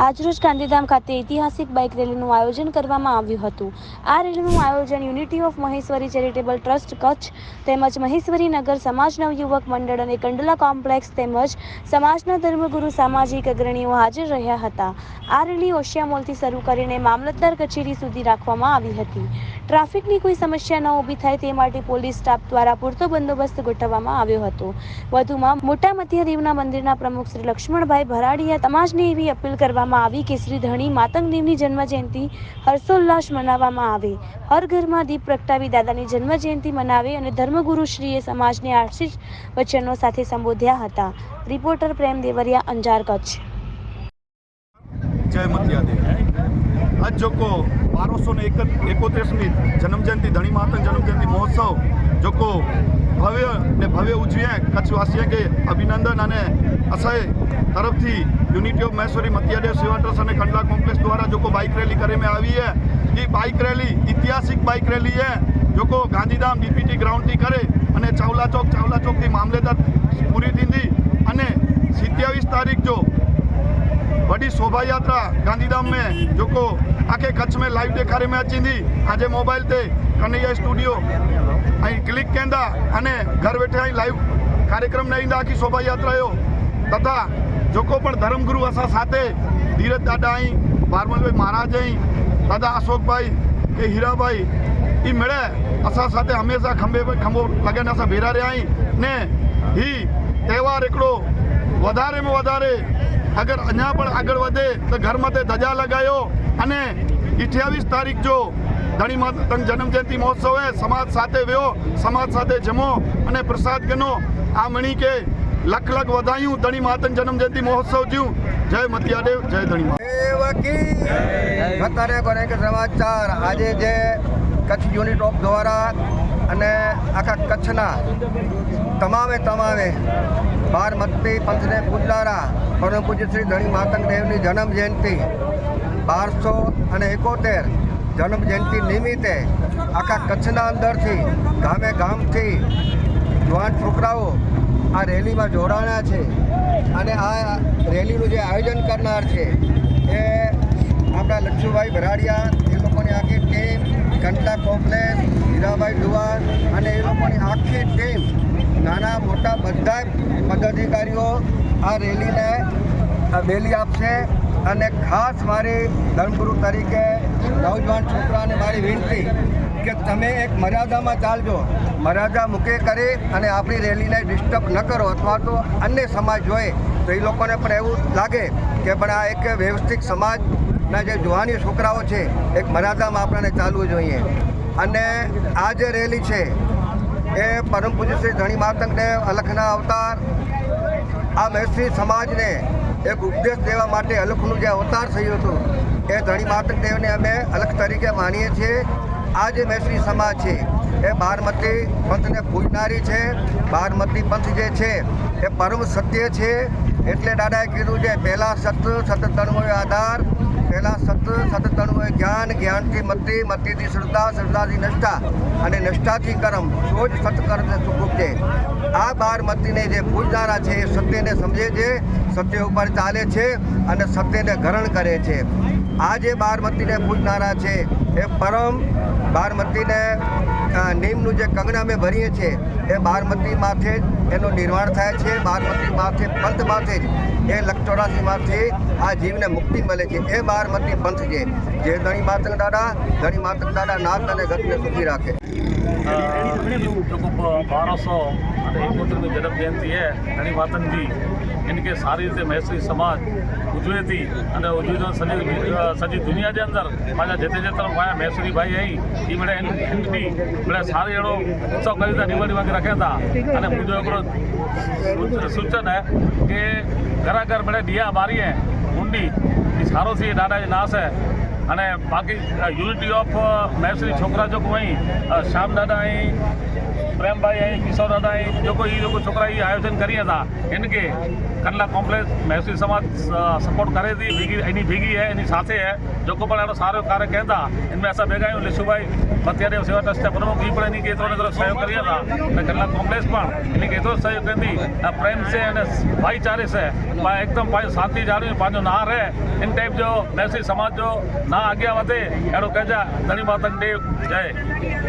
આજરોજ ગાંધીધામ ખાતે ઐતિહાસિક બાઇક રેલીનું આયોજન કરવામાં આવ્યું હતું. આ રેલીનું આયોજન unity of Maheshwari charitable trust, Kutch તેમજ મહેશ્વરી નગર સમાજ નવયુવક મંડળ અને કંડલા કોમ્પ્લેક્સ તેમજ સમાજના ધર્મગુરુ સામાજિક અગ્રણીઓ હાજર રહ્યા હતા. આ રેલી ઓશિયા મોલથી શરૂ કરીને મામલતદાર કચેરી સુધી રાખવામાં આવી હતી. ટ્રાફિકની કોઈ સમસ્યા ન ઊભી થાય તે માટે પોલીસ સ્ટાફ દ્વારા પૂરતો બંદોબસ્ત ગોઠવવામાં આવ્યો હતો. વધુમાં મોટા મધ્યદેવના મંદિરના પ્રમુખ શ્રી લક્ષ્મણભાઈ ભરાડિયા સમાજને એવી અપીલ કરવામાં આવી કે શ્રી ધણી માતંગદેવની જન્મજયંતિ, હર્ષોલ્લાસ મનાવવામાં આવે. હર ઘરમાં દીપ પ્રગટાવી દાદાની જન્મજયંતિ મનાવે અને ધર્મગુરુ સમાજને આશીષ વચનો સાથે સંબોધ્યા હતા. રિપોર્ટર પ્રેમ દેવરિયા, અંજાર કચ્છ. જય મધ્યાદેવ આજ જોકો બારસો ને એકોતેરસમી જન્મજયંતિ, ધણી માતા જન્મજયંતિ મહોત્સવ જોકો ભવ્ય ને ભવ્ય ઉજવીએ. કચ્છવાસીએ કે અભિનંદન અને અસહય તરફથી યુનિટી ઓફ મહેશ્વરી મતિયાદેવ સેવા ટ્રસ્ટ અને ખંડલા કોમ્પ્લેક્સ દ્વારા જોકો બાઇક રેલી કરીને આવી છે. એ બાઇક રેલી ઐતિહાસિક બાઇક રેલી છે. જોકો ગાંધીધામ ડીપીટી ગ્રાઉન્ડથી કરે અને ચાવલા ચોક, ચાવલા ચોકથી મામલેદાર પૂરી દીધી અને સિત્યાવીસ તારીખ જો વડી શોભાયાત્રા ગાંધીધામ મેં જોકો આખે કચ્છ મેં લાઈવ દેખાડે મેં ચીંધી. આજે મોબાઈલ તે કનૈયા સ્ટુડિયો અહીં ક્લિક કેંદા અને ઘર બેઠે અહીં લાઈવ કાર્યક્રમ નહીં આખી શોભાયાત્રાઓ તથા જોકો પણ ધર્મગુરુ અસા સાથે, ધીરજ દાદા અહીં ભારમલભાઈ મહારાજ અહીં, દાદા અશોકભાઈ, કે હીરાભાઈ એ મળે. અસા સાથે હંમેશા ખંભે ખંભો લગાને અસા ભેરા રહ્યા અહીં. ને હી તહેવાર એકડો વધારેમાં વધારે અગર અહીંયા પણ આગળ વધે તો ઘરમાં તે ધજા લગાયો. અને અઠ્યાવીસ તારીખ જો ધણી જન્મજયંતિ મહોત્સવ સમાજ સાથે વ્યો, સમાજ સાથે જમો અને પ્રસાદ ગનો આ મણી કે લખ લખ વધાયું, ધણી માતંગ જન્મજયંતિ મહોત્સવ જ્યું જય મતિયાદેવ, જય ધણી અત્યારે કોનેક સમાચાર આજે જે કચ્છ યુનિટ ઓફ દ્વારા અને આખા કચ્છના તમામે તમામે બારમતી પંથને પૂજનારા પરમ પૂજ્ય શ્રી ધણી માતંગ દેવની જન્મ જયંતિ, બારસો અને એકોતેર જન્મ જયંતિ નિમિત્તે આખા કચ્છના અંદરથી, ગામે ગામથી જુવાન છોકરાઓ આ રેલીમાં જોડાણા છે. અને આ રેલીનું જે આયોજન કરનાર છે, એ આપણા લક્ષુભાઈ ભરાડિયા, એ લોકોની આખી ટીમ કંટલા કોમ્પ્લેક્સ હીરાભાઈ દુવાન અને એ લોકોની આખી ટીમ, નાના મોટા બધા પદાધિકારીઓ આ રેલીને બેલી આપશે. અને ખાસ મારી ધર્મગુરુ તરીકે નવજવાન છોકરાને મારી વિનંતી કે તમે એક મર્યાદામાં ચાલજો. મર્યાદા મૂકે કરી અને આપણી રેલીને ડિસ્ટર્બ ન કરો અથવા તો અન્ય સમાજ જોઈએ તો એ લોકોને પણ એવું લાગે કે પણ આ એક વ્યવસ્થિત સમાજના જે જુવાની છોકરાઓ છે, એક મર્યાદામાં આપણને ચાલવું જોઈએ. અને આ જે રેલી છે, એ પરમ પૂજ્ય શ્રી ધણી માતંગ અલખના અવતાર, આ મહેશ્રી સમાજને એક ઉપદેશ દેવા માટે અલખનું જે અવતાર થયું હતું, એ ધણી માતંગ દેવને અમે અલખ તરીકે માનીએ છીએ. આ જે મહેશ્રી સમાજ છે. એ બારમતી પંથને પૂજનારી છે. બારમતી પંથ જે છે, એ પરમ સત્ય છે. એટલે દાદાએ કીધું છે, પહેલાં સત સતતણવો આધાર, પહેલાં સત સતતણવો જ્ઞાન, જ્ઞાનથી મતિ મતિથી શ્રદ્ધા, શ્રદ્ધાથી નિષ્ઠા અને નિષ્ઠાથી કર્મ. તો જ સત્કર્મ સુખુપ છે આ બારમતીને જે પૂજનારા છે, એ સત્યને સમજે છે, સત્ય ઉપર ચાલે છે અને સત્યને ગ્રહણ કરે છે. આ જે બારમતીને પૂજનારા છે. એ પરમ બારમતીને નીમનું જે કંગના અમે ભરીએ છીએ, એ બારમતી માથે જ એનું નિર્માણ થાય છે. બારમતી માથે, પંથ માથે જ એ લક્ષચોરાસીમાંથી આ જીવને મુક્તિ મળે છે. એ બારમતી પંથ છે. જે ધણી માતંગ દાદા, ધણી માતંગ દાદા નાથ અને ગતને સુખી રાખે. બારસો અને એકોતેરમી જન્મ જયંતિ એ ધણી માતંગજી ઇનકે સારી રીતે મહેસૂલી સમાજ ઉજવે અને ઉજવતા શનિ सॼी दुनिया जे अंदरि मुंहिंजा जिते जेतिरा मुंहिंजा मैसूरी भाई आहिनि ही मिड़े हिन बि मिड़े साल अहिड़ो उत्सव कयूं था निवड़ी वग़ैरह रखनि था अने मुंहिंजो हिकिड़ो सूचन आहे की घर घर मिड़े ॾीआ ॿारी आहे मुंडी ही सारो थी ॾाढा जी नास आहे અને બાકી યુનિટી ઓફ મહેસરી છોકરા જો કોઈ શ્યામ દાદા અહીં પ્રેમભાઈ અહીં કિશોર હતા એ લોકો એ લોકો છોકરા એ આયોજન કરી હતા, એને કે કંડલા કોમ્પ્લેક્સ મહેસૂલ સમાજ સપોર્ટ કરે હતી ભેગી, એની ભેગી હે, એની સાથે હે. લોકો પણ એનો સારો કાર્ય કહેતા એમને આશા ભેગા આવ્યું લેશુભાઈ અત્યારે સેવા ટ્રસ્ટના પ્રમુખ એ પણ એની કેતરોને તરફ સહયોગ કર્યા હતા. અને કંડલા કોમ્પ્લેક્સ પણ એની કેતરો સહયોગ કરી. આ પ્રેમ છે અને ભાઈચારે છે. એકદમ પાંચ શાંતિ જાળવી પાંચો ના રહે. એન ટાઈપ જો મહેસૂલ સમાજ જો ના આગળ વધે, એનો કહેજા ધણી માતક દેવ, જય.